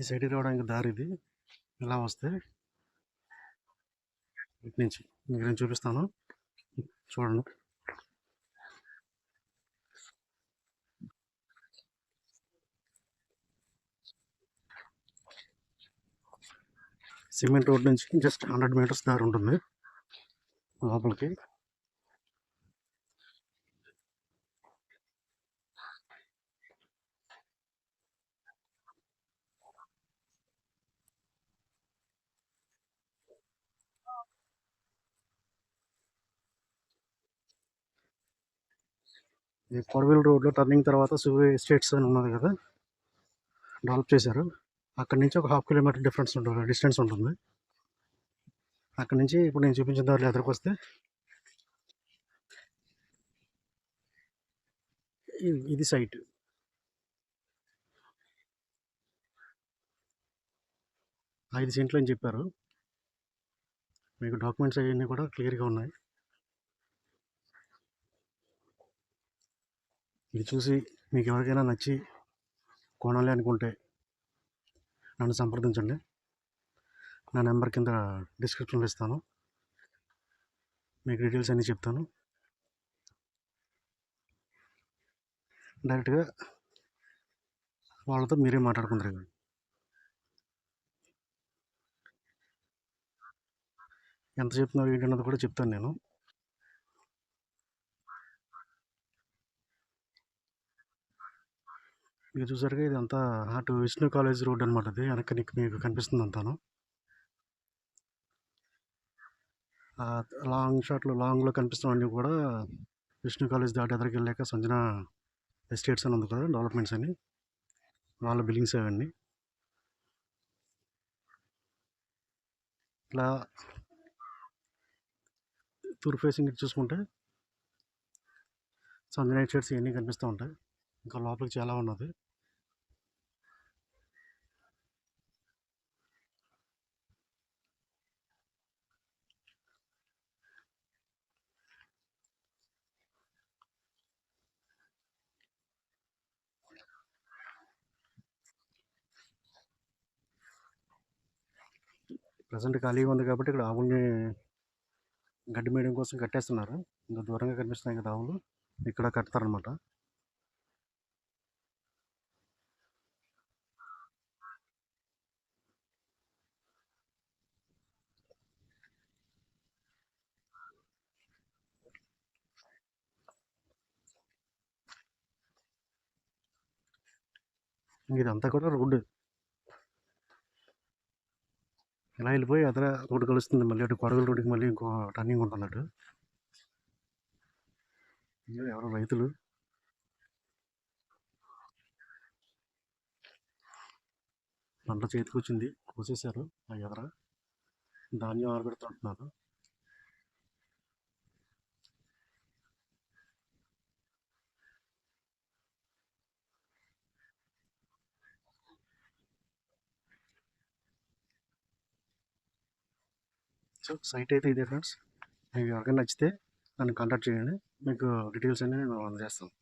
ఈ సైడ్కి రావడానికి దారి ఇది. ఇలా వస్తే ఇటు నుంచి మీకు నేను చూపిస్తాను. చూడండి. సిమెంట్ రోడ్ నుంచి జస్ట్ హండ్రెడ్ మీటర్స్ దారి ఉంటుంది లోపలికి. ఈ కొడవెల్ రోడ్లో టర్నింగ్ తర్వాత సూర్య ఎస్టేట్స్ అని ఉన్నది కదా డెవలప్ చేశారు. అక్కడి నుంచి ఒక హాఫ్ కిలోమీటర్ డిఫరెన్స్ ఉంటుంది డిస్టెన్స్ ఉంటుంది. అక్కడి నుంచి ఇప్పుడు నేను చూపించిన దారిలో ఎదురుకు వస్తే ఇది సైట్ ఐదు సెంట్లు అని చెప్పారు. మీకు డాక్యుమెంట్స్ అవన్నీ కూడా క్లియర్గా ఉన్నాయి. ఇది చూసి మీకు ఎవరికైనా నచ్చి కొనాలి అనుకుంటే నన్ను సంప్రదించండి. నా నెంబర్ కింద డిస్క్రిప్షన్లో ఇస్తాను. మీకు డీటెయిల్స్ అన్నీ చెప్తాను. డైరెక్ట్గా వాళ్ళతో మీరే మాట్లాడుకుంటారు ఎంత చెప్తున్నారు ఏంటన్నది కూడా చెప్తాను నేను. మీరు చూసారుగా ఇది అంతా అటు విష్ణు కాలేజ్ రోడ్ అనమాట అది. వెనక్కి నీకు మీకు కనిపిస్తుంది అంతాను. లాంగ్ షాట్లో లాంగ్లో కనిపిస్తున్నవన్నీ కూడా విష్ణు కాలేజ్ దాటి ఎదరికి వెళ్ళాక సంజన ఎస్టేట్స్ అని ఉంది కదా డెవలప్మెంట్స్ అని. వాళ్ళ బిల్డింగ్స్ అవన్నీ. ఇలా తూర్పు ఫేసింగ్ చూసుకుంటే సంజన ఎస్టేట్స్ ఇవన్నీ కనిపిస్తూ ఉంటాయి. ఇంకా లోపలికి చాలా ఉన్నది. ప్రజెంట్ ఖాళీగా ఉంది కాబట్టి ఇక్కడ ఆవుల్ని గడ్డి మేయడం కోసం కట్టేస్తున్నారు. ఇంకా దూరంగా కనిపిస్తున్నాయి కదా ఆవులు. ఇక్కడ కడతారనమాట ఇదంతా కూడా రోడ్డు. ఇలా వెళ్ళిపోయి అదర రోడ్డు కలుస్తుంది. మళ్ళీ అటు కొడగల రోడ్డుకి మళ్ళీ ఇంకో టర్నింగ్ ఉంటుంది అటు. ఎవరు రైతులు. పంట చేతికి వచ్చింది కోసేశారు ఆ ఎదర. ధాన్యం ఆరబెడుతుంటున్నారు సో సైట్ అయితే ఇదే ఫ్రెండ్స్ మీకు ఎవరికైనా నచ్చితే నన్ను కాంటాక్ట్ చేయండి. మీకు డీటెయిల్స్ అన్నీ నేను అందజేస్తాను.